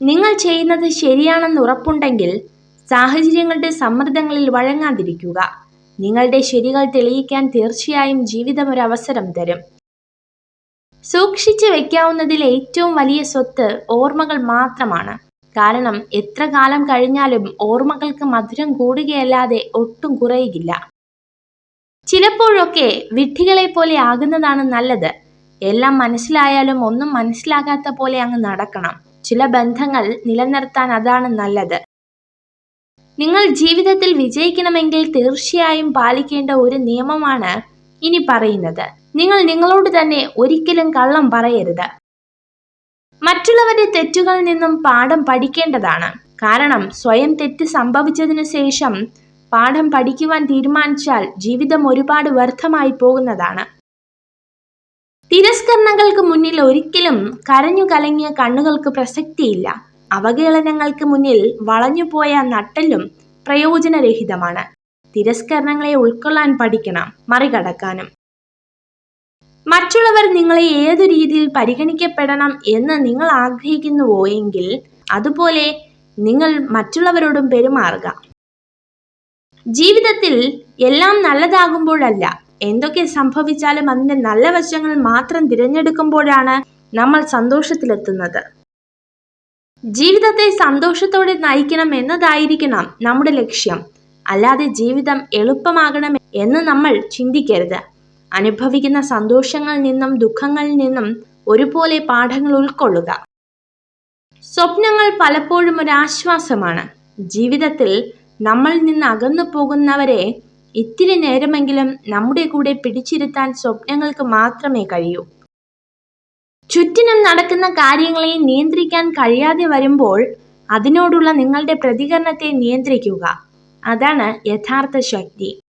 നിങ്ങൾ ചെയ്യുന്നത് ശരിയാണെന്ന് ഉറപ്പുണ്ടെങ്കിൽ സാഹചര്യങ്ങളുടെ സമ്മർദ്ദങ്ങളിൽ വഴങ്ങാതിരിക്കുക. നിങ്ങളുടെ ശരികൾ തെളിയിക്കാൻ തീർച്ചയായും ജീവിതം ഒരു അവസരം തരും. സൂക്ഷിച്ചു വെക്കാവുന്നതിൽ ഏറ്റവും വലിയ സ്വത്ത് ഓർമ്മകൾ മാത്രമാണ്. കാരണം എത്ര കാലം കഴിഞ്ഞാലും ഓർമ്മകൾക്ക് മധുരം കൂടുകയല്ലാതെ ഒട്ടും കുറയുകയില്ല ചിലപ്പോഴൊക്കെ വിഡ്ഢികളെ പോലെ ആകുന്നതാണ് നല്ലത്. എല്ലാം മനസ്സിലായാലും ഒന്നും മനസ്സിലാകാത്ത പോലെ അങ്ങ് നടക്കണം. ചില ബന്ധങ്ങൾ നിലനിർത്താൻ അതാണ് നല്ലത്. നിങ്ങൾ ജീവിതത്തിൽ വിജയിക്കണമെങ്കിൽ തീർച്ചയായും പാലിക്കേണ്ട ഒരു നിയമമാണ് ഇനി പറയുന്നത്. നിങ്ങൾ നിങ്ങളോട് തന്നെ ഒരിക്കലും കള്ളം പറയരുത്. മറ്റുള്ളവരുടെ തെറ്റുകളിൽ നിന്നും പാഠം പഠിക്കേണ്ടതാണ്. കാരണം സ്വയം തെറ്റ് സംഭവിച്ചതിനു ശേഷം പാഠം പഠിക്കുവാൻ തീരുമാനിച്ചാൽ ജീവിതം ഒരുപാട് വ്യർത്ഥമായി പോകുന്നതാണ്. തിരസ്കരണങ്ങൾക്ക് മുന്നിൽ ഒരിക്കലും കരഞ്ഞു കലങ്ങിയ കണ്ണുകൾക്ക് പ്രസക്തിയില്ല. അവഹേളനങ്ങൾക്ക് മുന്നിൽ വളഞ്ഞുപോയ നട്ടലും പ്രയോജനരഹിതമാണ്. തിരസ്കരണങ്ങളെ ഉൾക്കൊള്ളാൻ പഠിക്കണം മറികടക്കാനും. മറ്റുള്ളവർ നിങ്ങളെ ഏതു രീതിയിൽ പരിഗണിക്കപ്പെടണം എന്ന് നിങ്ങൾ ആഗ്രഹിക്കുന്നുവോ എങ്കിൽ അതുപോലെ നിങ്ങൾ മറ്റുള്ളവരോടും പെരുമാറുക. ജീവിതത്തിൽ എല്ലാം നല്ലതാകുമ്പോഴല്ല എന്തൊക്കെ സംഭവിച്ചാലും അതിന്റെ നല്ല വശങ്ങൾ മാത്രം തിരഞ്ഞെടുക്കുമ്പോഴാണ് നമ്മൾ സന്തോഷത്തിലെത്തുന്നത്. ജീവിതത്തെ സന്തോഷത്തോടെ നയിക്കണം എന്നതായിരിക്കണം നമ്മുടെ ലക്ഷ്യം. അല്ലാതെ ജീവിതം എളുപ്പമാകണം എന്ന് നമ്മൾ ചിന്തിക്കരുത്. അനുഭവിക്കുന്ന സന്തോഷങ്ങളിൽ നിന്നും ദുഃഖങ്ങളിൽ നിന്നും ഒരുപോലെ പാഠങ്ങൾ ഉൾക്കൊള്ളുക. സ്വപ്നങ്ങൾ പലപ്പോഴും ഒരു ആശ്വാസമാണ്. ജീവിതത്തിൽ നമ്മൾ നിന്ന് അകന്നു പോകുന്നവരെ ഇത്തിരി നേരമെങ്കിലും നമ്മുടെ കൂടെ പിടിച്ചിരുത്താൻ സ്വപ്നങ്ങൾക്ക് മാത്രമേ കഴിയൂ. ചുറ്റിനും നടക്കുന്ന കാര്യങ്ങളെ നിയന്ത്രിക്കാൻ കഴിയാതെ വരുമ്പോൾ അതിനോടുള്ള നിങ്ങളുടെ പ്രതികരണത്തെ നിയന്ത്രിക്കുക. അതാണ് യഥാർത്ഥ ശക്തി.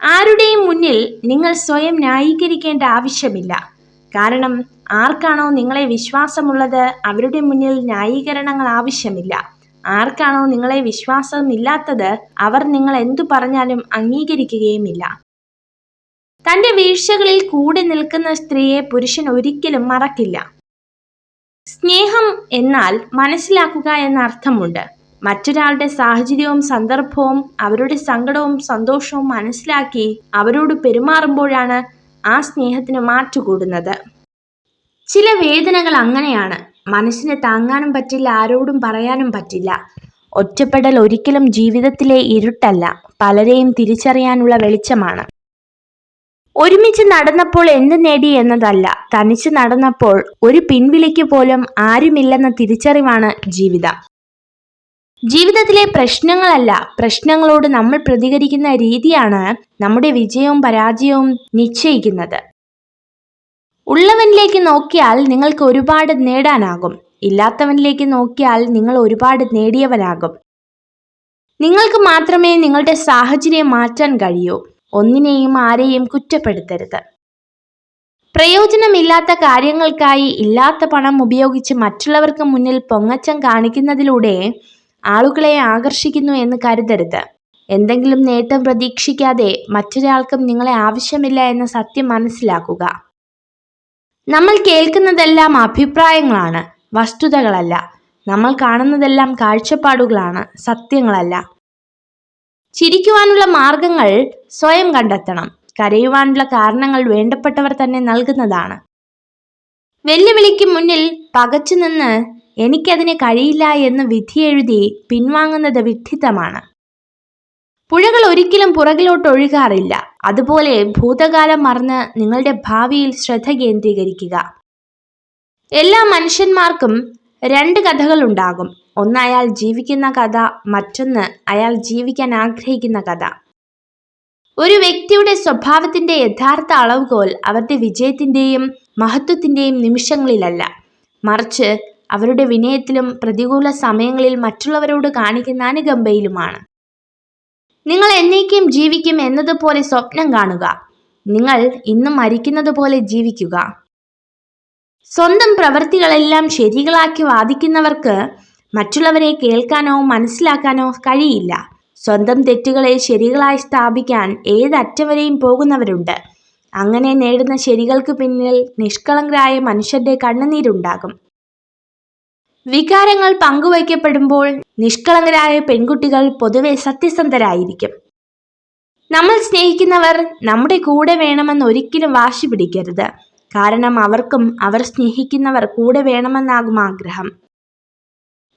ആരുടെയും മുന്നിൽ നിങ്ങൾ സ്വയം ന്യായീകരിക്കേണ്ട ആവശ്യമില്ല. കാരണം ആർക്കാണോ നിങ്ങളെ വിശ്വാസമുള്ളത് അവരുടെ മുന്നിൽ ന്യായീകരണങ്ങൾ ആവശ്യമില്ല. ആർക്കാണോ നിങ്ങളെ വിശ്വാസമില്ലാത്തത് അവർ നിങ്ങൾ എന്തു പറഞ്ഞാലും അംഗീകരിക്കുകയുമില്ല. തന്റെ വീഴ്ചകളിൽ കൂടി നിൽക്കുന്ന സ്ത്രീയെ പുരുഷൻ ഒരിക്കലും മറക്കില്ല. സ്നേഹം എന്നാൽ മനസ്സിലാക്കുക എന്ന അർത്ഥമുണ്ട്. മറ്റൊരാളുടെ സാഹചര്യവും സന്ദർഭവും അവരുടെ സങ്കടവും സന്തോഷവും മനസ്സിലാക്കി അവരോട് പെരുമാറുമ്പോഴാണ് ആ സ്നേഹത്തിന് മാറ്റുകൂടുന്നത്. ചില വേദനകൾ അങ്ങനെയാണ്. മനസ്സിന് താങ്ങാനും പറ്റില്ല ആരോടും പറയാനും പറ്റില്ല. ഒറ്റപ്പെടൽ ഒരിക്കലും ജീവിതത്തിലെ ഇരുട്ടല്ല പലരെയും തിരിച്ചറിയാനുള്ള വെളിച്ചമാണ്. ഒരുമിച്ച് നടന്നപ്പോൾ എന്ത് നേടി എന്നതല്ല തനിച്ച് നടന്നപ്പോൾ ഒരു പിൻവിളിക്ക് പോലും ആരുമില്ലെന്ന തിരിച്ചറിവാണ് ജീവിതം. ജീവിതത്തിലെ പ്രശ്നങ്ങളല്ല പ്രശ്നങ്ങളോട് നമ്മൾ പ്രതികരിക്കുന്ന രീതിയാണ് നമ്മുടെ വിജയവും പരാജയവും നിശ്ചയിക്കുന്നത്. ഉള്ളവനിലേക്ക് നോക്കിയാൽ നിങ്ങൾക്ക് ഒരുപാട് നേടാനാകും. ഇല്ലാത്തവനിലേക്ക് നോക്കിയാൽ നിങ്ങൾ ഒരുപാട് നേടിയവനാകും. നിങ്ങൾക്ക് മാത്രമേ നിങ്ങളുടെ സാഹചര്യം മാറ്റാൻ കഴിയൂ. ഒന്നിനെയും ആരെയും കുറ്റപ്പെടുത്തരുത്. പ്രയോജനമില്ലാത്ത കാര്യങ്ങൾക്കായി ഇല്ലാത്ത പണം ഉപയോഗിച്ച് മറ്റുള്ളവർക്ക് മുന്നിൽ പൊങ്ങച്ചം കാണിക്കുന്നതിലൂടെ ആളുകളെ ആകർഷിക്കുന്നു എന്ന് കരുതരുത്. എന്തെങ്കിലും നേട്ടം പ്രതീക്ഷിക്കാതെ മറ്റൊരാൾക്കും നിങ്ങളെ ആവശ്യമില്ല എന്ന സത്യം മനസ്സിലാക്കുക. നമ്മൾ കേൾക്കുന്നതെല്ലാം അഭിപ്രായങ്ങളാണ് വസ്തുതകളല്ല. നമ്മൾ കാണുന്നതെല്ലാം കാഴ്ചപ്പാടുകളാണ് സത്യങ്ങളല്ല. ചിരിക്കുവാനുള്ള മാർഗങ്ങൾ സ്വയം കണ്ടെത്തണം. കരയുവാനുള്ള കാരണങ്ങൾ വേണ്ടപ്പെട്ടവർ തന്നെ നൽകുന്നതാണ്. വെല്ലുവിളിക്ക് മുന്നിൽ പകച്ചു നിന്ന് എനിക്കതിന് കഴിയില്ല എന്ന് വിധിയെഴുതി പിൻവാങ്ങുന്നത് വിഡ്ഢിത്തമാണ്. പുഴകൾ ഒരിക്കലും പുറകിലോട്ട് ഒഴുകാറില്ല അതുപോലെ ഭൂതകാലം മറന്ന് നിങ്ങളുടെ ഭാവിയിൽ ശ്രദ്ധ കേന്ദ്രീകരിക്കുക. എല്ലാ മനുഷ്യന്മാർക്കും രണ്ട് കഥകൾ ഉണ്ടാകും ഒന്ന് അയാൾ ജീവിക്കുന്ന കഥ മറ്റൊന്ന് അയാൾ ജീവിക്കാൻ ആഗ്രഹിക്കുന്ന കഥ. ഒരു വ്യക്തിയുടെ സ്വഭാവത്തിന്റെ യഥാർത്ഥ അളവുകോൽ അവരുടെ വിജയത്തിന്റെയും മഹത്വത്തിന്റെയും നിമിഷങ്ങളിലല്ല. മറിച്ച് അവരുടെ വിനയത്തിലും പ്രതികൂല സമയങ്ങളിൽ മറ്റുള്ളവരോട് കാണിക്കുന്ന അനുകമ്പയിലുമാണ്. നിങ്ങൾ എന്നേക്കും ജീവിക്കും എന്നതുപോലെ സ്വപ്നം കാണുക. നിങ്ങൾ ഇന്ന് മരിക്കുന്നത് പോലെ ജീവിക്കുക. സ്വന്തം പ്രവൃത്തികളെല്ലാം ശരികളാക്കി വാദിക്കുന്നവർക്ക് മറ്റുള്ളവരെ കേൾക്കാനോ മനസ്സിലാക്കാനോ കഴിയില്ല. സ്വന്തം തെറ്റുകളെ ശരികളായി സ്ഥാപിക്കാൻ ഏതറ്റം പോകുന്നവരുണ്ട്. അങ്ങനെ നേടുന്ന ശരികൾക്ക് പിന്നിൽ നിഷ്കളങ്കരായ മനുഷ്യരുടെ കണ്ണുനീരുണ്ടാകും. വികാരങ്ങൾ പങ്കുവയ്ക്കപ്പെടുമ്പോൾ നിഷ്കളങ്കരായ പെൺകുട്ടികൾ പൊതുവെ സത്യസന്ധരായിരിക്കും. നമ്മൾ സ്നേഹിക്കുന്നവർ നമ്മുടെ കൂടെ വേണമെന്ന് ഒരിക്കലും വാശി പിടിക്കരുത്. കാരണം അവർക്കും അവർ സ്നേഹിക്കുന്നവർ കൂടെ വേണമെന്നാകും ആഗ്രഹം.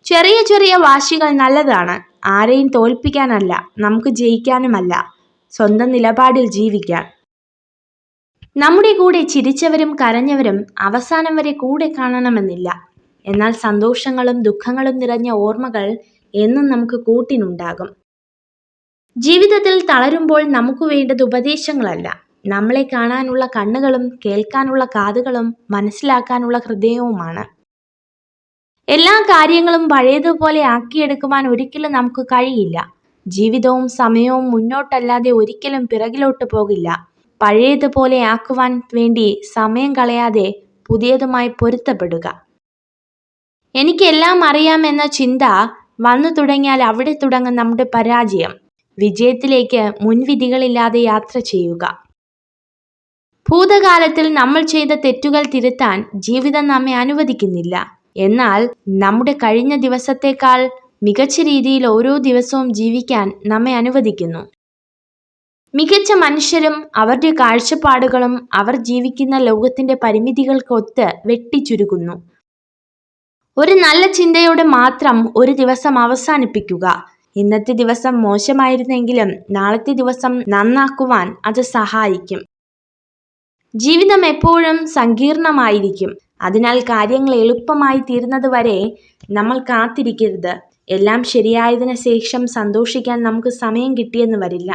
ചെറിയ ചെറിയ വാശികൾ നല്ലതാണ്. ആരെയും തോൽപ്പിക്കാനല്ല നമുക്ക് ജയിക്കാനുമല്ല. സ്വന്തം നിലപാടിൽ ജീവിക്കാൻ. നമ്മുടെ കൂടെ ചിരിച്ചവരും കരഞ്ഞവരും അവസാനം വരെ കൂടെ കാണണമെന്നില്ല. എന്നാൽ സന്തോഷങ്ങളും ദുഃഖങ്ങളും നിറഞ്ഞ ഓർമ്മകൾ എന്നും നമുക്ക് കൂട്ടിനുണ്ടാകും. ജീവിതത്തിൽ തളരുമ്പോൾ നമുക്ക് വേണ്ടത് ഉപദേശങ്ങളല്ല. നമ്മളെ കാണാനുള്ള കണ്ണുകളും കേൾക്കാനുള്ള കാതുകളും മനസ്സിലാക്കാനുള്ള ഹൃദയവുമാണ്. എല്ലാ കാര്യങ്ങളും പഴയതുപോലെ ആക്കിയെടുക്കുവാൻ ഒരിക്കലും നമുക്ക് കഴിയില്ല. ജീവിതവും സമയവും മുന്നോട്ടല്ലാതെ ഒരിക്കലും പിറകിലോട്ട് പോകില്ല. പഴയതുപോലെ ആക്കുവാൻ വേണ്ടി സമയം കളയാതെ പുതിയതുമായി പൊരുത്തപ്പെടുക. എനിക്കെല്ലാം അറിയാമെന്ന ചിന്ത വന്നു തുടങ്ങിയാൽ അവിടെ തുടങ്ങും നമ്മുടെ പരാജയം. വിജയത്തിലേക്ക് മുൻവിധികളില്ലാതെ യാത്ര ചെയ്യുക. ഭൂതകാലത്തിൽ നമ്മൾ ചെയ്ത തെറ്റുകൾ തിരുത്താൻ ജീവിതം നമ്മെ അനുവദിക്കുന്നില്ല. എന്നാൽ നമ്മുടെ കഴിഞ്ഞ ദിവസത്തേക്കാൾ മികച്ച രീതിയിൽ ഓരോ ദിവസവും ജീവിക്കാൻ നമ്മെ അനുവദിക്കുന്നു. മികച്ച മനുഷ്യരും അവരുടെ കാഴ്ചപ്പാടുകളും അവർ ജീവിക്കുന്ന ലോകത്തിന്റെ പരിമിതികൾക്കൊത്ത് വെട്ടിച്ചുരുക്കുന്നു. ഒരു നല്ല ചിന്തയോടെ മാത്രം ഒരു ദിവസം അവസാനിപ്പിക്കുക. ഇന്നത്തെ ദിവസം മോശമായിരുന്നെങ്കിലും നാളത്തെ ദിവസം നന്നാക്കുവാൻ അത് സഹായിക്കും. ജീവിതം എപ്പോഴും സങ്കീർണമായിരിക്കും. അതിനാൽ കാര്യങ്ങൾ എളുപ്പമായി തീരുന്നത് വരെ നമ്മൾ കാത്തിരിക്കരുത്. എല്ലാം ശരിയായതിനു ശേഷം സന്തോഷിക്കാൻ നമുക്ക് സമയം കിട്ടിയെന്ന് വരില്ല.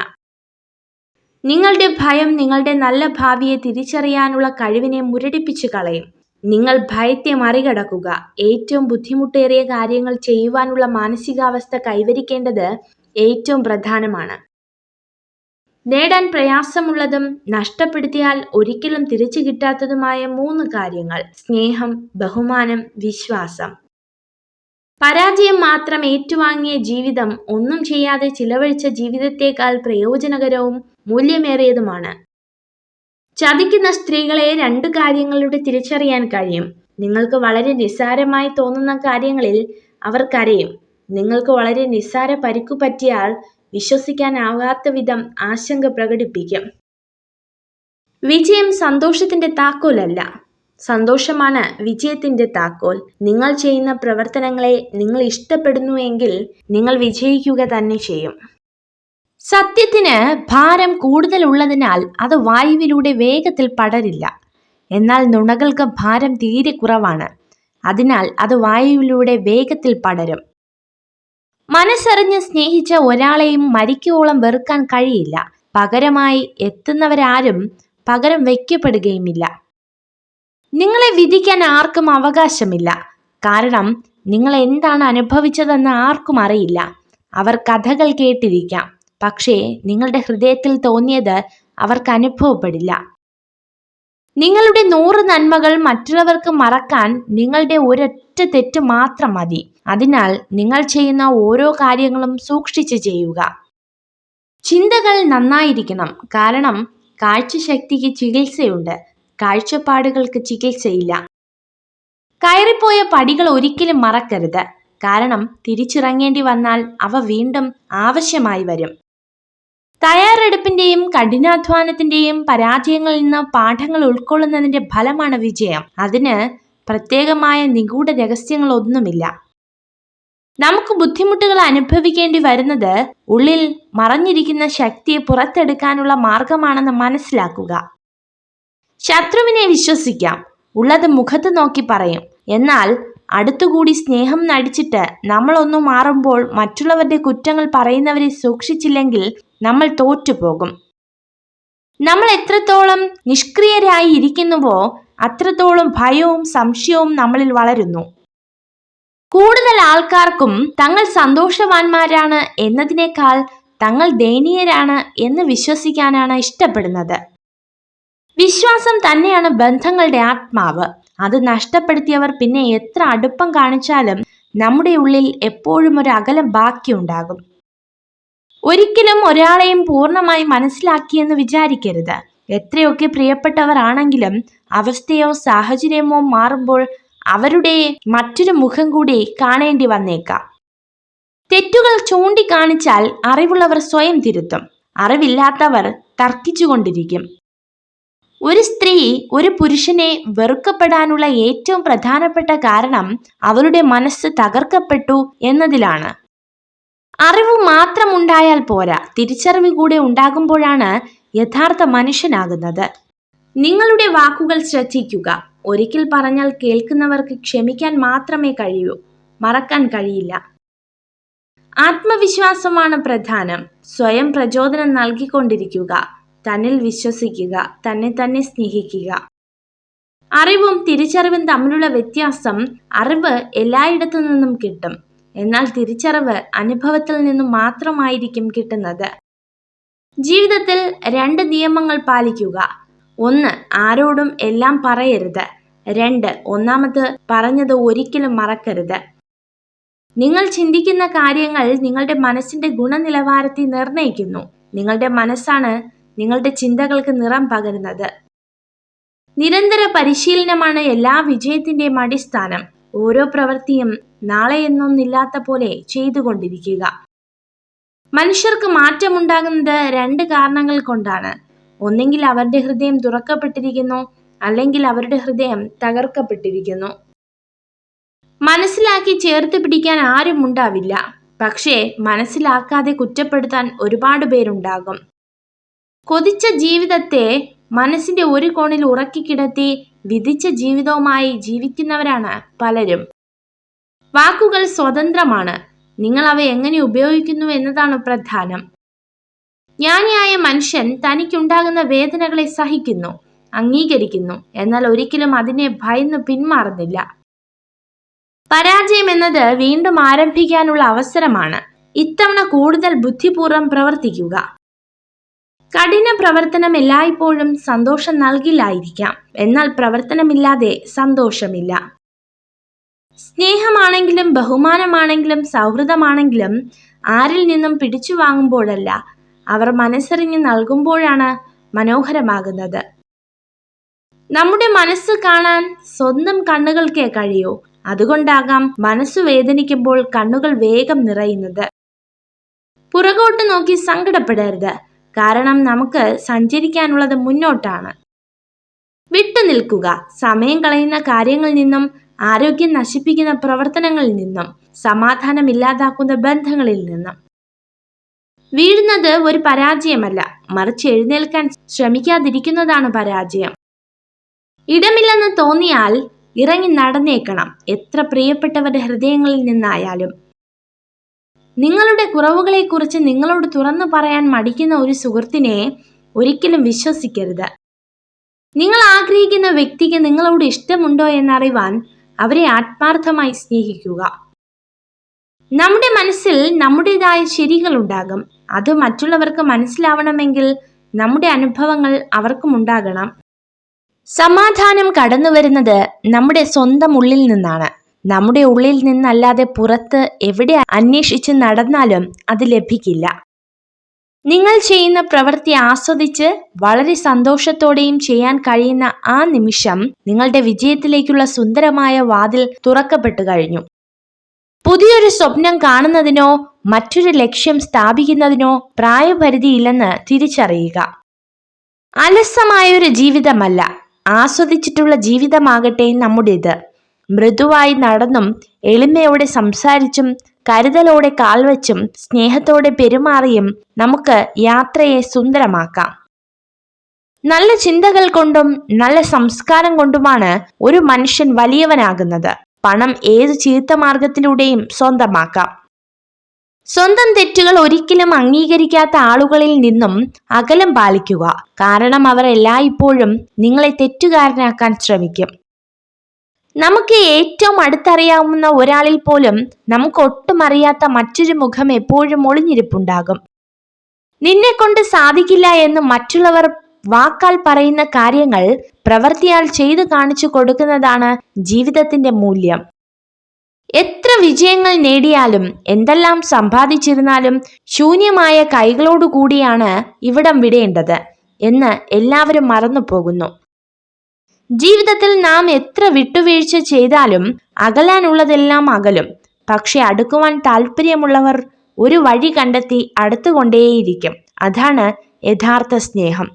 നിങ്ങളുടെ ഭയം നിങ്ങളുടെ നല്ല ഭാവിയെ തിരിച്ചറിയാനുള്ള കഴിവിനെ മുരടിപ്പിച്ചു കളയും. നിങ്ങൾ ഭയത്തെ മറികടക്കുക. ഏറ്റവും ബുദ്ധിമുട്ടേറിയ കാര്യങ്ങൾ ചെയ്യുവാനുള്ള മാനസികാവസ്ഥ കൈവരിക്കേണ്ടത് ഏറ്റവും പ്രധാനമാണ്. നേടാൻ പ്രയാസമുള്ളതും നഷ്ടപ്പെടുത്തിയാൽ ഒരിക്കലും തിരിച്ചു കിട്ടാത്തതുമായ മൂന്ന് കാര്യങ്ങൾ. സ്നേഹം ബഹുമാനം വിശ്വാസം. പരാജയം മാത്രം ഏറ്റുവാങ്ങിയ ജീവിതം ഒന്നും ചെയ്യാതെ ചിലവഴിച്ച ജീവിതത്തേക്കാൾ പ്രയോജനകരവും മൂല്യമേറിയതുമാണ്. ചതിക്കുന്ന സ്ത്രീകളെ രണ്ട് കാര്യങ്ങളിലൂടെ തിരിച്ചറിയാൻ കഴിയും. നിങ്ങൾക്ക് വളരെ നിസ്സാരമായി തോന്നുന്ന കാര്യങ്ങളിൽ അവർ കരയും. നിങ്ങൾക്ക് വളരെ നിസ്സാര പരിക്കു പറ്റിയാൽ വിശ്വസിക്കാനാവാത്ത വിധം ആശങ്ക പ്രകടിപ്പിക്കും. വിജയം സന്തോഷത്തിന്റെ താക്കോലല്ല. സന്തോഷമാണ് വിജയത്തിന്റെ താക്കോൽ. നിങ്ങൾ ചെയ്യുന്ന പ്രവർത്തനങ്ങളെ നിങ്ങൾ ഇഷ്ടപ്പെടുന്നുവെങ്കിൽ നിങ്ങൾ വിജയിക്കുക തന്നെ ചെയ്യും. സത്യത്തിന് ഭാരം കൂടുതലുള്ളതിനാൽ അത് വായുവിലൂടെ വേഗത്തിൽ പടരില്ല. എന്നാൽ നുണകൾക്ക് ഭാരം തീരെ കുറവാണ്. അതിനാൽ അത് വായുവിലൂടെ വേഗത്തിൽ പടരും. മനസ്സറിഞ്ഞ് സ്നേഹിച്ച ഒരാളെയും മരിക്കോളം വെറുക്കാൻ കഴിയില്ല. പകരമായി എത്തുന്നവരാരും പകരം വയ്ക്കപ്പെടുകയുമില്ല. നിങ്ങളെ വിധിക്കാൻ ആർക്കും അവകാശമില്ല. കാരണം നിങ്ങൾ എന്താണ് അനുഭവിച്ചതെന്ന് ആർക്കും അറിയില്ല. അവർ കഥകൾ കേട്ടിരിക്കാം. പക്ഷേ നിങ്ങളുടെ ഹൃദയത്തിൽ തോന്നിയത് അവർക്ക് അനുഭവപ്പെടില്ല. നിങ്ങളുടെ നൂറ് നന്മകൾ മറ്റുള്ളവർക്ക് മറക്കാൻ നിങ്ങളുടെ ഒരൊറ്റ തെറ്റ് മാത്രം മതി. അതിനാൽ നിങ്ങൾ ചെയ്യുന്ന ഓരോ കാര്യങ്ങളും സൂക്ഷിച്ച് ചെയ്യുക. ചിന്തകൾ നന്നായിരിക്കണം. കാരണം കാഴ്ചശക്തിക്ക് ചികിത്സയുണ്ട്. കാഴ്ചപ്പാടുകൾക്ക് ചികിത്സയില്ല. കയറിപ്പോയ പടികൾ ഒരിക്കലും മറക്കരുത്. കാരണം തിരിച്ചിറങ്ങേണ്ടി വന്നാൽ അവ വീണ്ടും ആവശ്യമായി വരും. തയ്യാറെടുപ്പിന്റെയും കഠിനാധ്വാനത്തിന്റെയും പരാജയങ്ങളിൽ നിന്ന് പാഠങ്ങൾ ഉൾക്കൊള്ളുന്നതിന്റെ ഫലമാണ് വിജയം. അതിന് പ്രത്യേകമായ നിഗൂഢ രഹസ്യങ്ങളൊന്നുമില്ല. നമുക്ക് ബുദ്ധിമുട്ടുകൾ അനുഭവിക്കേണ്ടി വരുന്നത് ഉള്ളിൽ മറഞ്ഞിരിക്കുന്ന ശക്തിയെ പുറത്തെടുക്കാനുള്ള മാർഗമാണെന്ന് മനസ്സിലാക്കുക. ശത്രുവിനെ വിശ്വസിക്കാം. ഉള്ളത് മുഖത്ത് നോക്കി പറയും. എന്നാൽ അടുത്തുകൂടി സ്നേഹം നടിച്ചിട്ട് നമ്മളൊന്നു മാറുമ്പോൾ മറ്റുള്ളവരുടെ കുറ്റങ്ങൾ പറയുന്നവരെ സൂക്ഷിച്ചില്ലെങ്കിൽ നമ്മൾ തോറ്റുപോകും. നമ്മൾ എത്രത്തോളം നിഷ്ക്രിയരായി ഇരിക്കുന്നുവോ അത്രത്തോളം ഭയവും സംശയവും നമ്മളിൽ വളരുന്നു. കൂടുതൽ ആൾക്കാർക്കും തങ്ങൾ സന്തോഷവാന്മാരാണ് എന്നതിനേക്കാൾ തങ്ങൾ ദയനീയരാണ് എന്ന് വിശ്വസിക്കാനാണ് ഇഷ്ടപ്പെടുന്നത്. വിശ്വാസം തന്നെയാണ് ബന്ധങ്ങളുടെ ആത്മാവ്. അത് നഷ്ടപ്പെടുത്തിയവർ പിന്നെ എത്ര അടുപ്പം കാണിച്ചാലും നമ്മുടെ ഉള്ളിൽ എപ്പോഴും ഒരു അകലം ബാക്കിയുണ്ടാകും. ഒരിക്കലും ഒരാളെയും പൂർണമായി മനസ്സിലാക്കിയെന്ന് വിചാരിക്കരുത്. എത്രയൊക്കെ പ്രിയപ്പെട്ടവരാണെങ്കിലും അവസ്ഥയോ സാഹചര്യമോ മാറുമ്പോൾ അവരുടെ മറ്റൊരു മുഖം കൂടി കാണേണ്ടി വന്നേക്കാം. തെറ്റുകൾ ചൂണ്ടിക്കാണിച്ചാൽ അറിവുള്ളവർ സ്വയം തിരുത്തും. അറിവില്ലാത്തവർ തർക്കിച്ചുകൊണ്ടിരിക്കും. ഒരു സ്ത്രീ ഒരു പുരുഷനെ വെറുക്കപ്പെടാനുള്ള ഏറ്റവും പ്രധാനപ്പെട്ട കാരണം അവരുടെ മനസ്സ് തകർക്കപ്പെട്ടു എന്നതിലാണ്. അറിവ് മാത്രമുണ്ടായാൽ പോരാ. തിരിച്ചറിവ് കൂടെ ഉണ്ടാകുമ്പോഴാണ് യഥാർത്ഥ മനുഷ്യനാകുന്നത്. നിങ്ങളുടെ വാക്കുകൾ ശ്രദ്ധിക്കുക. ഒരിക്കൽ പറഞ്ഞാൽ കേൾക്കുന്നവർക്ക് ക്ഷമിക്കാൻ മാത്രമേ കഴിയൂ. മറക്കാൻ കഴിയില്ല. ആത്മവിശ്വാസമാണ് പ്രധാനം. സ്വയം പ്രചോദനം നൽകിക്കൊണ്ടിരിക്കുക. തന്നിൽ വിശ്വസിക്കുക. തന്നെ തന്നെ സ്നേഹിക്കുക. അറിവും തിരിച്ചറിവും തമ്മിലുള്ള വ്യത്യാസം അറിവ് എല്ലായിടത്തു നിന്നും കിട്ടും. എന്നാൽ തിരിച്ചറിവ് അനുഭവത്തിൽ നിന്നും മാത്രമായിരിക്കും കിട്ടുന്നത്. ജീവിതത്തിൽ രണ്ട് നിയമങ്ങൾ പാലിക്കുക. ഒന്ന് ആരോടും എല്ലാം പറയരുത്. രണ്ട് ഒന്നാമത് പറഞ്ഞത് ഒരിക്കലും മറക്കരുത്. നിങ്ങൾ ചിന്തിക്കുന്ന കാര്യങ്ങൾ നിങ്ങളുടെ മനസ്സിന്റെ ഗുണനിലവാരത്തെ നിർണയിക്കുന്നു. നിങ്ങളുടെ മനസ്സാണ് നിങ്ങളുടെ ചിന്തകൾക്ക് നിറം പകരുന്നത്. നിരന്തര പരിശീലനമാണ് എല്ലാ വിജയത്തിന്റെയും അടിസ്ഥാനം. ഓരോ പ്രവൃത്തിയും നാളെ എന്നൊന്നില്ലാത്ത പോലെ ചെയ്തുകൊണ്ടിരിക്കുക. മനുഷ്യർക്ക് മാറ്റമുണ്ടാകുന്നത് രണ്ട് കാരണങ്ങൾ കൊണ്ടാണ്. ഒന്നെങ്കിൽ അവരുടെ ഹൃദയം തുറക്കപ്പെട്ടിരിക്കുന്നു അല്ലെങ്കിൽ അവരുടെ ഹൃദയം തകർക്കപ്പെട്ടിരിക്കുന്നു. മനസ്സിലാക്കി ചേർത്ത് പിടിക്കാൻ ആരും ഉണ്ടാവില്ല. പക്ഷേ മനസ്സിലാക്കാതെ കുറ്റപ്പെടുത്താൻ ഒരുപാട് പേരുണ്ടാകും. കൊതിച്ച ജീവിതത്തെ മനസ്സിന്റെ ഒരു കോണിൽ ഉറക്കി കിടത്തി വിധിച്ച ജീവിതവുമായി ജീവിക്കുന്നവരാണ് പലരും. വാക്കുകൾ സ്വതന്ത്രമാണ്. നിങ്ങൾ അവ എങ്ങനെ ഉപയോഗിക്കുന്നു എന്നതാണ് പ്രധാനം. ജ്ഞാനിയായ മനുഷ്യൻ തനിക്കുണ്ടാകുന്ന വേദനകളെ സഹിക്കുന്നു അംഗീകരിക്കുന്നു എന്നാൽ ഒരിക്കലും അതിനെ ഭയന്ന് പിന്മാറുന്നില്ല. പരാജയം എന്നത് വീണ്ടും ആരംഭിക്കാനുള്ള അവസരമാണ്. ഇത്തവണ കൂടുതൽ ബുദ്ധിപൂർവം പ്രവർത്തിക്കുക. കഠിന പ്രവർത്തനം എല്ലായ്പ്പോഴും സന്തോഷം നൽകില്ലായിരിക്കാം. എന്നാൽ പ്രവർത്തനമില്ലാതെ സന്തോഷമില്ല. സ്നേഹമാണെങ്കിലും ബഹുമാനമാണെങ്കിലും സൗഹൃദമാണെങ്കിലും ആരിൽ നിന്നും പിടിച്ചു വാങ്ങുമ്പോഴല്ല അവർ മനസ്സറിഞ്ഞ് നൽകുമ്പോഴാണ് മനോഹരമാകുന്നത്. നമ്മുടെ മനസ്സ് കാണാൻ സ്വന്തം കണ്ണുകൾക്കേ കഴിയൂ. അതുകൊണ്ടാകാം മനസ്സു വേദനിക്കുമ്പോൾ കണ്ണുകൾ വേഗം നിറയുന്നത്. പുറകോട്ട് നോക്കി സങ്കടപ്പെടരുത്. കാരണം നമുക്ക് സഞ്ചരിക്കാനുള്ളത് മുന്നോട്ടാണ്. വിട്ടുനിൽക്കുക. സമയം കളയുന്ന കാര്യങ്ങളിൽ നിന്നും ആരോഗ്യം നശിപ്പിക്കുന്ന പ്രവർത്തനങ്ങളിൽ നിന്നും സമാധാനം ഇല്ലാതാക്കുന്ന ബന്ധങ്ങളിൽ നിന്നും. വീഴുന്നത് ഒരു പരാജയമല്ല. മറിച്ച് എഴുന്നേൽക്കാൻ ശ്രമിക്കാതിരിക്കുന്നതാണ് പരാജയം. ഇടമില്ലെന്ന് തോന്നിയാൽ ഇറങ്ങി നടന്നേക്കണം എത്ര പ്രിയപ്പെട്ടവരുടെ ഹൃദയങ്ങളിൽ നിന്നായാലും. നിങ്ങളുടെ കുറവുകളെക്കുറിച്ച് നിങ്ങളോട് തുറന്നു പറയാൻ മടിക്കുന്ന ഒരു സുഹൃത്തിനെ ഒരിക്കലും വിശ്വസിക്കരുത്. നിങ്ങൾ ആഗ്രഹിക്കുന്ന വ്യക്തിക്ക് നിങ്ങളോട് ഇഷ്ടമുണ്ടോ എന്നറിവാൻ അവരെ ആത്മാർത്ഥമായി സ്നേഹിക്കുക. നമ്മുടെ മനസ്സിൽ നമ്മുടേതായ ശരികൾ ഉണ്ടാകും. അത് മറ്റുള്ളവർക്ക് മനസ്സിലാവണമെങ്കിൽ നമ്മുടെ അനുഭവങ്ങൾ അവർക്കും ഉണ്ടാകണം. സമാധാനം കടന്നു വരുന്നത് നമ്മുടെ സ്വന്തം ഉള്ളിൽ നിന്നാണ്. നമ്മുടെ ഉള്ളിൽ നിന്നല്ലാതെ പുറത്ത് എവിടെ അന്വേഷിച്ച് നടന്നാലും അത് ലഭിക്കില്ല. നിങ്ങൾ ചെയ്യുന്ന പ്രവൃത്തി ആസ്വദിച്ച് വളരെ സന്തോഷത്തോടെയും ചെയ്യാൻ കഴിയുന്ന ആ നിമിഷം നിങ്ങളുടെ വിജയത്തിലേക്കുള്ള സുന്ദരമായ വാതിൽ തുറക്കപ്പെട്ടു കഴിഞ്ഞു. പുതിയൊരു സ്വപ്നം കാണുന്നതിനോ മറ്റൊരു ലക്ഷ്യം സ്ഥാപിക്കുന്നതിനോ പ്രായപരിധിയില്ലെന്ന് തിരിച്ചറിയുക. അലസമായൊരു ജീവിതമല്ല. ആസ്വദിച്ചിട്ടുള്ള ജീവിതമാകട്ടെ നമ്മുടേത്. മൃദുവായി നടന്നും എളിമയോടെ സംസാരിച്ചും കരുതലോടെ കാൽവച്ചും സ്നേഹത്തോടെ പെരുമാറിയും നമുക്ക് യാത്രയെ സുന്ദരമാക്കാം. നല്ല ചിന്തകൾ കൊണ്ടും നല്ല സംസ്കാരം കൊണ്ടുമാണ് ഒരു മനുഷ്യൻ വലിയവനാകുന്നത്. പണം ഏത് ചീത്ത മാർഗത്തിലൂടെയും സ്വന്തമാക്കാം. സ്വന്തം തെറ്റുകൾ ഒരിക്കലും അംഗീകരിക്കാത്ത ആളുകളിൽ നിന്നും അകലം പാലിക്കുക. കാരണം അവർ എല്ലായ്പ്പോഴും നിങ്ങളെ തെറ്റുകാരനാക്കാൻ ശ്രമിക്കും. നമുക്ക് ഏറ്റവും അടുത്തറിയാവുന്ന ഒരാളിൽ പോലും നമുക്ക് ഒട്ടും അറിയാത്ത മറ്റൊരു മുഖം എപ്പോഴും ഒളിഞ്ഞിരിപ്പുണ്ടാകും. നിന്നെ കൊണ്ട് സാധിക്കില്ല എന്ന് മറ്റുള്ളവർ വാക്കാൽ പറയുന്ന കാര്യങ്ങൾ പ്രവൃത്തിയാൽ ചെയ്തു കാണിച്ചു കൊടുക്കുന്നതാണ് ജീവിതത്തിന്റെ മൂല്യം. എത്ര വിജയങ്ങൾ നേടിയാലും എന്തെല്ലാം സമ്പാദിച്ചിരുന്നാലും ശൂന്യമായ കൈകളോടുകൂടിയാണ് ഇവിടം വിടേണ്ടത് എന്ന് എല്ലാവരും മറന്നു പോകുന്നു ജീവിതത്തിൽ നാം എത്ര വിട്ടുവീഴ്ച ചെയ്താലും അകലാനുള്ളതെല്ലാം അകലും. പക്ഷെ അടുക്കുവാൻ താല്പര്യമുള്ളവർ ഒരു വഴി കണ്ടെത്തി അടുത്തുകൊണ്ടേയിരിക്കും. അതാണ് യഥാർത്ഥ സ്നേഹം.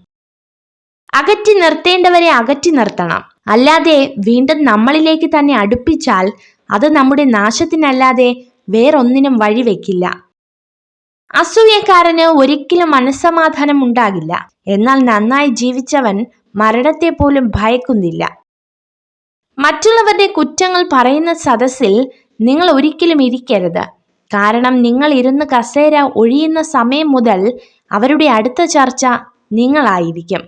അകറ്റി നിർത്തേണ്ടവരെ അകറ്റി നിർത്തണം. അല്ലാതെ വീണ്ടും നമ്മളിലേക്ക് തന്നെ അടുപ്പിച്ചാൽ അത് നമ്മുടെ നാശത്തിനല്ലാതെ വേറൊന്നിനും വഴിവെക്കില്ല അസൂയക്കാരന് ഒരിക്കലും മനസ്സമാധാനം ഉണ്ടാകില്ല. എന്നാൽ നന്നായി ജീവിച്ചവൻ മരണത്തെ പോലും ഭയക്കുന്നില്ല. മറ്റുള്ളവരുടെ കുറ്റങ്ങൾ പറയുന്ന സദസ്സിൽ നിങ്ങൾ ഒരിക്കലും ഇരിക്കരുത്. കാരണം നിങ്ങൾ ഇരുന്ന് കസേര ഒഴിയുന്ന സമയം മുതൽ അവരുടെ അടുത്ത ചർച്ച നിങ്ങളായിരിക്കും.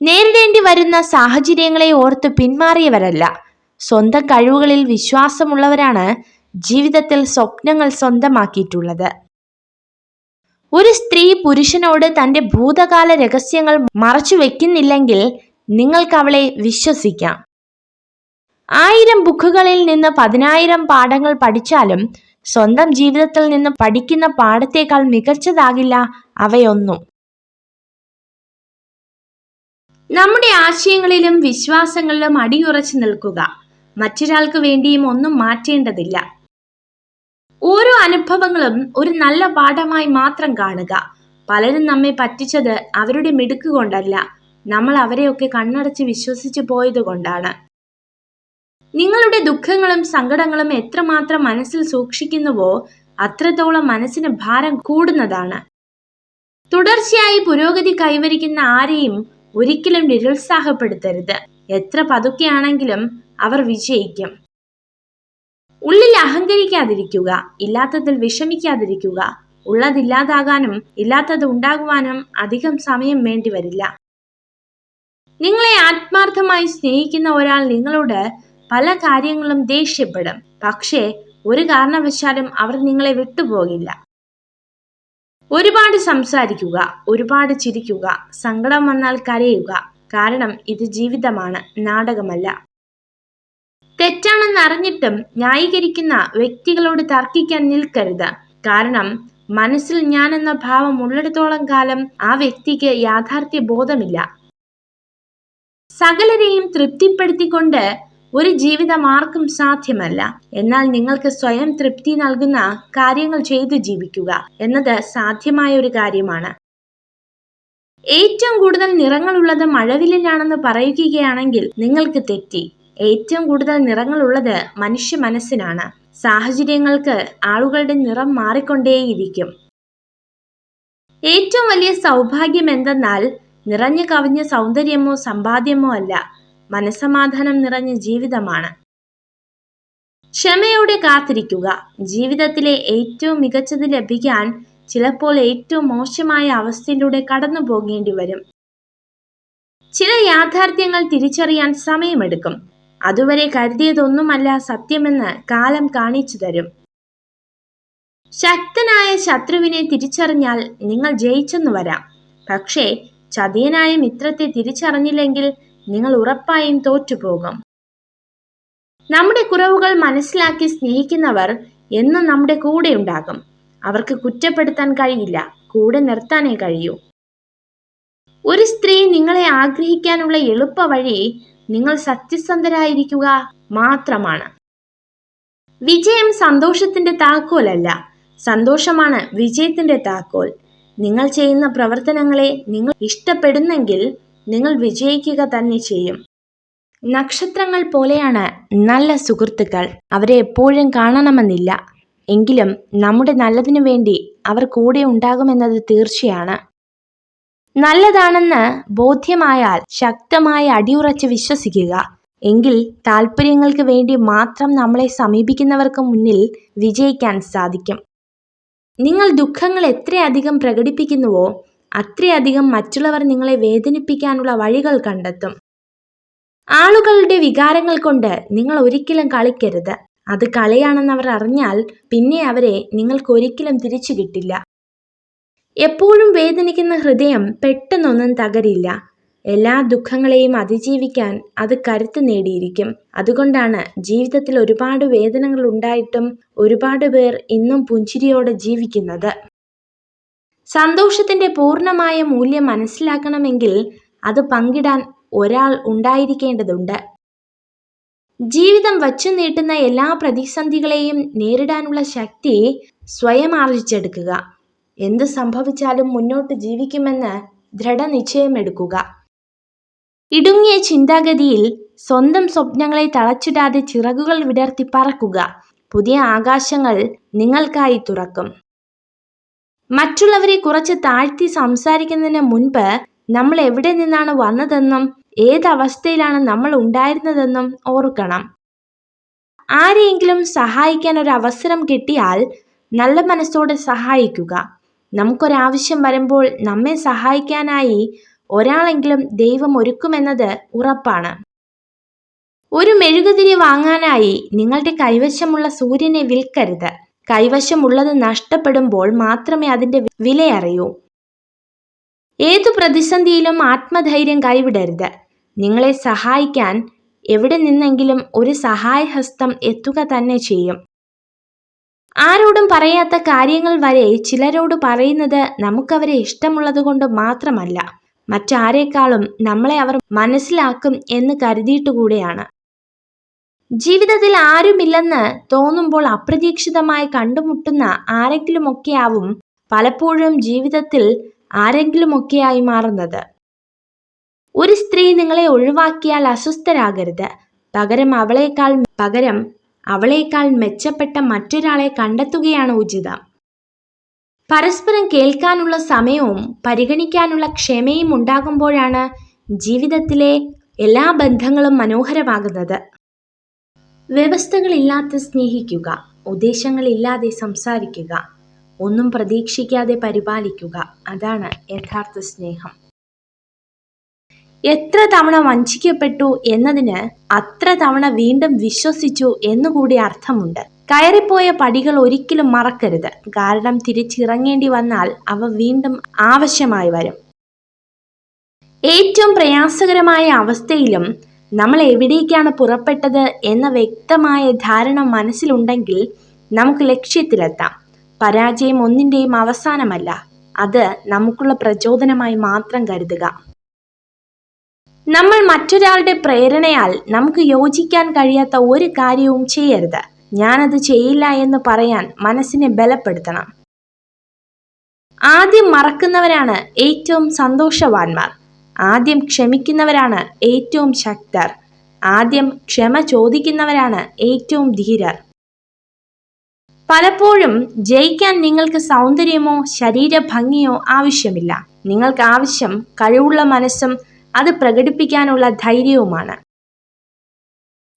നേരിടേണ്ടി വരുന്ന സാഹചര്യങ്ങളെ ഓർത്ത് പിന്മാറിയവരല്ല. സ്വന്തം കഴിവുകളിൽ വിശ്വാസമുള്ളവരാണ് ജീവിതത്തിൽ സ്വപ്നങ്ങൾ സ്വന്തമാക്കിയിട്ടുള്ളത്. ഒരു സ്ത്രീ പുരുഷനോട് തന്റെ ഭൂതകാല രഹസ്യങ്ങൾ മറച്ചു വെക്കുന്നില്ലെങ്കിൽ നിങ്ങൾക്ക് അവളെ വിശ്വസിക്കാം. ആയിരം ബുക്കുകളിൽ നിന്ന് പതിനായിരം പാഠങ്ങൾ പഠിച്ചാലും സ്വന്തം ജീവിതത്തിൽ നിന്ന് പഠിക്കുന്ന പാഠത്തേക്കാൾ മികച്ചതാകില്ല അവയൊന്നും. നമ്മുടെ ആശയങ്ങളിലും വിശ്വാസങ്ങളിലും അടിയുറച്ചു നിൽക്കുക. മറ്റൊരാൾക്ക് വേണ്ടിയും ഒന്നും മാറ്റേണ്ടതില്ല. ഓരോ അനുഭവങ്ങളും ഒരു നല്ല പാഠമായി മാത്രം കാണുക. പലരും നമ്മെ പറ്റിച്ചത് അവരുടെ മിടുക്ക് കൊണ്ടല്ല. നമ്മൾ അവരെയൊക്കെ കണ്ണടച്ച് വിശ്വസിച്ചു പോയത് കൊണ്ടാണ്. നിങ്ങളുടെ ദുഃഖങ്ങളും സങ്കടങ്ങളും എത്രമാത്രം മനസ്സിൽ സൂക്ഷിക്കുന്നുവോ അത്രത്തോളം മനസ്സിന് ഭാരം കൂടുന്നതാണ്. തുടർച്ചയായി പുരോഗതി കൈവരിക്കുന്ന ആരെയും ഒരിക്കലും നിരുത്സാഹപ്പെടുത്തരുത്. എത്ര പതുക്കെയാണെങ്കിലും അവർ വിജയിക്കും. ഉള്ളിൽ അഹങ്കരിക്കാതിരിക്കുക ഇല്ലാത്തതിൽ വിഷമിക്കാതിരിക്കുക ഉള്ളതില്ലാതാകാനും ഇല്ലാത്തത് ഉണ്ടാകുവാനും അധികം സമയം വേണ്ടി വരില്ല. നിങ്ങളെ ആത്മാർത്ഥമായി സ്നേഹിക്കുന്ന ഒരാൾ നിങ്ങളോട് പല കാര്യങ്ങളും ദേഷ്യപ്പെടും. പക്ഷേ ഒരു കാരണവശാലും അവർ നിങ്ങളെ വിട്ടുപോകില്ല. ഒരുപാട് സംസാരിക്കുക ഒരുപാട് ചിരിക്കുക സങ്കടം വന്നാൽ കരയുക. കാരണം ഇത് ജീവിതമാണ് നാടകമല്ല. തെറ്റാണെന്ന് അറിഞ്ഞിട്ടും ന്യായീകരിക്കുന്ന വ്യക്തികളോട് തർക്കിക്കാൻ നിൽക്കരുത്. കാരണം മനസ്സിൽ ഞാൻ എന്ന ഭാവം ഉള്ളിടത്തോളം കാലം ആ വ്യക്തിക്ക് യാഥാർത്ഥ്യ ബോധമില്ല സകലരെയും തൃപ്തിപ്പെടുത്തിക്കൊണ്ട് ഒരു ജീവിതം ആർക്കും സാധ്യമല്ല. എന്നാൽ നിങ്ങൾക്ക് സ്വയം തൃപ്തി നൽകുന്ന കാര്യങ്ങൾ ചെയ്തു ജീവിക്കുക എന്നത് സാധ്യമായ ഒരു കാര്യമാണ്. ഏറ്റവും കൂടുതൽ നിറങ്ങളുള്ളത് മഴവില്ലിനാണെന്ന് പറയുകയാണെങ്കിൽ നിങ്ങൾക്ക് തെറ്റി. ഏറ്റവും കൂടുതൽ നിറങ്ങളുള്ളത് മനുഷ്യ മനസ്സിനാണ്. സാഹചര്യങ്ങൾക്ക് ആളുകളുടെ നിറം മാറിക്കൊണ്ടേയിരിക്കും. ഏറ്റവും വലിയ സൗഭാഗ്യം എന്തെന്നാൽ നിറഞ്ഞു കവിഞ്ഞ സൗന്ദര്യമോ സമ്പാദ്യമോ അല്ല മനസമാധാനം നിറഞ്ഞ ജീവിതമാണ്. ക്ഷമയോടെ കാത്തിരിക്കുക. ജീവിതത്തിലെ ഏറ്റവും മികച്ചത് ലഭിക്കാൻ ചിലപ്പോൾ ഏറ്റവും മോശമായ അവസ്ഥയിലൂടെ കടന്നു പോകേണ്ടി വരും ചില യാഥാർത്ഥ്യങ്ങൾ തിരിച്ചറിയാൻ സമയമെടുക്കും. അതുവരെ കരുതിയതൊന്നുമല്ല സത്യമെന്ന് കാലം കാണിച്ചു തരും. ശക്തനായ ശത്രുവിനെ തിരിച്ചറിഞ്ഞാൽ നിങ്ങൾ ജയിച്ചെന്ന് വരാം. പക്ഷേ ചതിയനായ മിത്രത്തെ തിരിച്ചറിഞ്ഞില്ലെങ്കിൽ നിങ്ങൾ ഉറപ്പായും തോറ്റുപോകും. നമ്മുടെ കുറവുകൾ മനസ്സിലാക്കി സ്നേഹിക്കുന്നവർ എന്നും നമ്മുടെ കൂടെ ഉണ്ടാകും. അവർക്ക് കുറ്റപ്പെടുത്താൻ കഴിയില്ല കൂടെ നിർത്താനേ കഴിയൂ. ഒരു സ്ത്രീ നിങ്ങളെ ആഗ്രഹിക്കാനുള്ള എളുപ്പ വഴി നിങ്ങൾ സത്യസന്ധരായിരിക്കുക മാത്രമാണ്. വിജയം സന്തോഷത്തിന്റെ താക്കോലല്ല. സന്തോഷമാണ് വിജയത്തിന്റെ താക്കോൽ. നിങ്ങൾ ചെയ്യുന്ന പ്രവർത്തനങ്ങളെ നിങ്ങൾ ഇഷ്ടപ്പെടുന്നെങ്കിൽ നിങ്ങൾ വിജയിക്കുക തന്നെ ചെയ്യും. നക്ഷത്രങ്ങൾ പോലെയാണ് നല്ല സുഹൃത്തുക്കൾ. അവരെ എപ്പോഴും കാണണമെന്നില്ല. എങ്കിലും നമ്മുടെ നല്ലതിനു വേണ്ടി അവർ കൂടെ ഉണ്ടാകുമെന്നത് തീർച്ചയാണ്. നല്ലതാണെന്ന് ബോധ്യമായാൽ ശക്തമായി അടിയുറച്ച് വിശ്വസിക്കുക. എങ്കിൽ താല്പര്യങ്ങൾക്ക് വേണ്ടി മാത്രം നമ്മളെ സമീപിക്കുന്നവർക്ക് മുന്നിൽ വിജയിക്കാൻ സാധിക്കും. നിങ്ങൾ ദുഃഖങ്ങൾ എത്രയധികം പ്രകടിപ്പിക്കുന്നുവോ അത്രയധികം മറ്റുള്ളവർ നിങ്ങളെ വേദനിപ്പിക്കാനുള്ള വഴികൾ കണ്ടെത്തും. ആളുകളുടെ വികാരങ്ങൾ കൊണ്ട് നിങ്ങൾ ഒരിക്കലും കളിക്കരുത്. അത് കളിയാണെന്ന് അവർ അറിഞ്ഞാൽ പിന്നെ അവരെ നിങ്ങൾക്ക് ഒരിക്കലും തിരിച്ചു കിട്ടില്ല. എപ്പോഴും വേദനിക്കുന്ന ഹൃദയം പെട്ടെന്നൊന്നും തകരില്ല. എല്ലാ ദുഃഖങ്ങളെയും അതിജീവിക്കാൻ അത് കരുത്ത് നേടിയിരിക്കും. അതുകൊണ്ടാണ് ജീവിതത്തിൽ ഒരുപാട് വേദനകൾ ഉണ്ടായിട്ടും ഒരുപാട് പേർ ഇന്നും പുഞ്ചിരിയോടെ ജീവിക്കുന്നത്. സന്തോഷത്തിന്റെ പൂർണമായ മൂല്യം മനസ്സിലാക്കണമെങ്കിൽ അത് പങ്കിടാൻ ഒരാൾ ഉണ്ടായിരിക്കേണ്ടതുണ്ട്. ജീവിതം വച്ചു നീട്ടുന്ന എല്ലാ പ്രതിസന്ധികളെയും നേരിടാനുള്ള ശക്തി സ്വയം ആർജിച്ചെടുക്കുക. എന്ത് സംഭവിച്ചാലും മുന്നോട്ട് ജീവിക്കുമെന്ന് ദൃഢനിശ്ചയമെടുക്കുക. ഇടുങ്ങിയ ചിന്താഗതിയിൽ സ്വന്തം സ്വപ്നങ്ങളെ തളച്ചിടാതെ ചിറകുകൾ വിടർത്തി പറക്കുക. പുതിയ ആകാശങ്ങൾ നിങ്ങൾക്കായി തുറക്കും. മറ്റുള്ളവരെ കുറച്ച് താഴ്ത്തി സംസാരിക്കുന്നതിന് മുൻപ് നമ്മൾ എവിടെ നിന്നാണ് വന്നതെന്നും ഏതവസ്ഥയിലാണ് നമ്മൾ ഉണ്ടായിരുന്നതെന്നും ഓർക്കണം. ആരെയെങ്കിലും സഹായിക്കാൻ ഒരു അവസരം കിട്ടിയാൽ നല്ല മനസ്സോടെ സഹായിക്കുക. നമുക്കൊരാവശ്യം വരുമ്പോൾ നമ്മെ സഹായിക്കാനായി ഒരാളെങ്കിലും ദൈവം ഒരുക്കുമെന്നത് ഉറപ്പാണ്. ഒരു മെഴുകുതിരി വാങ്ങാനായി നിങ്ങളുടെ കൈവശമുള്ള സൂര്യനെ വിൽക്കരുത്. കൈവശമുള്ളത് നഷ്ടപ്പെടുമ്പോൾ മാത്രമേ അതിന്റെ വില അറിയൂ ഏതു പ്രതിസന്ധിയിലും ആത്മധൈര്യം കൈവിടരുത്. നിങ്ങളെ സഹായിക്കാൻ എവിടെ നിന്നെങ്കിലും ഒരു സഹായഹസ്തം എത്തുക തന്നെ ചെയ്യും. ആരോടും പറയാത്ത കാര്യങ്ങൾ വരെ ചിലരോട് പറയുന്നത് നമുക്കവരെ ഇഷ്ടമുള്ളത് കൊണ്ട് മാത്രമല്ല മറ്റാരേക്കാളും നമ്മളെ അവർ മനസ്സിലാക്കും എന്ന് കരുതിയിട്ടുകൂടെയാണ് ജീവിതത്തിൽ ആരുമില്ലെന്ന് തോന്നുമ്പോൾ അപ്രതീക്ഷിതമായി കണ്ടുമുട്ടുന്ന ആരെങ്കിലുമൊക്കെയാവും പലപ്പോഴും ജീവിതത്തിൽ ആരെങ്കിലുമൊക്കെയായി മാറുന്നത്. ഒരു സ്ത്രീ നിങ്ങളെ ഒഴിവാക്കിയാൽ അസ്വസ്ഥരാകരുത്. പകരം അവളേക്കാൾ പകരം അവളേക്കാൾ മെച്ചപ്പെട്ട മറ്റൊരാളെ കണ്ടെത്തുകയാണ് ഉചിതം. പരസ്പരം കേൾക്കാനുള്ള സമയവും പരിഗണിക്കാനുള്ള ക്ഷമയും ഉണ്ടാകുമ്പോഴാണ് ജീവിതത്തിലെ എല്ലാ ബന്ധങ്ങളും മനോഹരമാകുന്നത്. വ്യവസ്ഥകളില്ലാതെ സ്നേഹിക്കുക ഉദ്ദേശങ്ങളില്ലാതെ സംസാരിക്കുക ഒന്നും പ്രതീക്ഷിക്കാതെ പരിപാലിക്കുക അതാണ് യഥാർത്ഥ സ്നേഹം. എത്ര തവണ വഞ്ചിക്കപ്പെട്ടു എന്നതിന് അത്ര തവണ വീണ്ടും വിശ്വസിച്ചു എന്നുകൂടി അർത്ഥമുണ്ട്. കയറിപ്പോയ പടികൾ ഒരിക്കലും മറക്കരുത്. കാരണം തിരിച്ചിറങ്ങേണ്ടി വന്നാൽ അവ വീണ്ടും ആവശ്യമായി വരും. ഏറ്റവും പ്രയാസകരമായ അവസ്ഥയിലും നമ്മൾ എവിടേക്കാണ് പുറപ്പെട്ടത് എന്ന വ്യക്തമായ ധാരണ മനസ്സിലുണ്ടെങ്കിൽ നമുക്ക് ലക്ഷ്യത്തിലെത്താം. പരാജയം ഒന്നിന്റെയും അവസാനമല്ല. അത് നമുക്കുള്ള പ്രചോദനമായി മാത്രം കരുതുക. നമ്മൾ മറ്റൊരാളുടെ പ്രേരണയാൽ നമുക്ക് യോജിക്കാൻ കഴിയാത്ത ഒരു കാര്യവും ചെയ്യരുത്. ഞാനത് ചെയ്യില്ല എന്ന് പറയാൻ മനസ്സിനെ ബലപ്പെടുത്തണം. ആദ്യം മറക്കുന്നവരാണ് ഏറ്റവും സന്തോഷവാന്മാർ. ആദ്യം ക്ഷമിക്കുന്നവരാണ് ഏറ്റവും ശക്തർ. ആദ്യം ക്ഷമ ചോദിക്കുന്നവരാണ് ഏറ്റവും ധീരർ. പലപ്പോഴും ജയിക്കാൻ നിങ്ങൾക്ക് സൗന്ദര്യമോ ശരീരഭംഗിയോ ആവശ്യമില്ല. നിങ്ങൾക്ക് ആവശ്യം കഴിവുള്ള മനസ്സും അത് പ്രകടിപ്പിക്കാനുള്ള ധൈര്യവുമാണ്.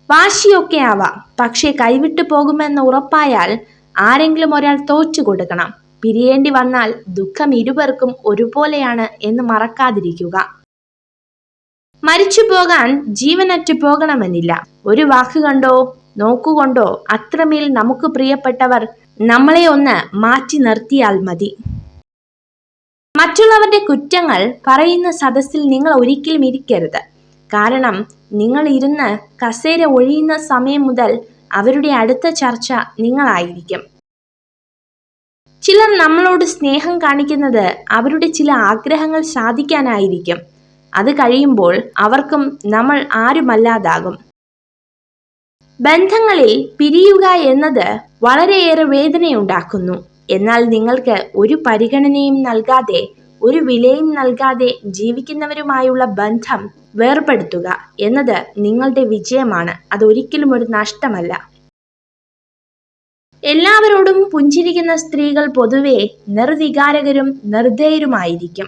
വാശിയൊക്കെ ആവാം. പക്ഷേ കൈവിട്ടു പോകുമെന്ന് ഉറപ്പായാൽ ആരെങ്കിലും ഒരാൾ തോച്ചു കൊടുക്കണം. പിരിയേണ്ടി വന്നാൽ ദുഃഖം ഇരുവർക്കും ഒരുപോലെയാണ് എന്ന് മറക്കാതിരിക്കുക. മരിച്ചു പോകാൻ ജീവനറ്റു പോകണമെന്നില്ല. ഒരു വാക്ക് കണ്ടോ നോക്കുകൊണ്ടോ അത്രമേൽ നമുക്ക് പ്രിയപ്പെട്ടവർ നമ്മളെ ഒന്ന് മാറ്റി നിർത്തിയാൽ മതി. മറ്റുള്ളവരുടെ കുറ്റങ്ങൾ പറയുന്ന സദസ്സിൽ നിങ്ങൾ ഒരിക്കലും ഇരിക്കരുത്. കാരണം നിങ്ങൾ ഇരുന്ന് കസേര ഒഴിയുന്ന സമയം മുതൽ അവരുടെ അടുത്ത ചർച്ച നിങ്ങളായിരിക്കും. ചിലർ നമ്മളോട് സ്നേഹം കാണിക്കുന്നത് അവരുടെ ചില ആഗ്രഹങ്ങൾ സാധിക്കാനായിരിക്കും. അത് കഴിയുമ്പോൾ അവർക്കും നമ്മൾ ആരുമല്ലാതാകും. ബന്ധങ്ങളിൽ പിരിയുക എന്നത് വളരെയേറെ വേദനയുണ്ടാക്കുന്നു. എന്നാൽ നിങ്ങൾക്ക് ഒരു പരിഗണനയും നൽകാതെ ഒരു വിലയും നൽകാതെ ജീവിക്കുന്നവരുമായുള്ള ബന്ധം വേർപെടുത്തുക എന്നത് നിങ്ങളുടെ വിജയമാണ്. അതൊരിക്കലും ഒരു നഷ്ടമല്ല. എല്ലാവരോടും പുഞ്ചിരിക്കുന്ന സ്ത്രീകൾ പൊതുവെ നിർവികാരകരും നിർദ്ദയരുമായിരിക്കും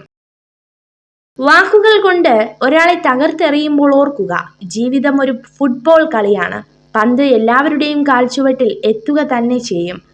വാക്കുകൾ കൊണ്ട് ഒരാളെ തകർത്തെറിയുമ്പോൾ ഓർക്കുക ജീവിതം ഒരു ഫുട്ബോൾ കളിയാണ്. പന്ത് എല്ലാവരുടെയും കാൽച്ചുവട്ടിൽ എത്തുക തന്നെ ചെയ്യും.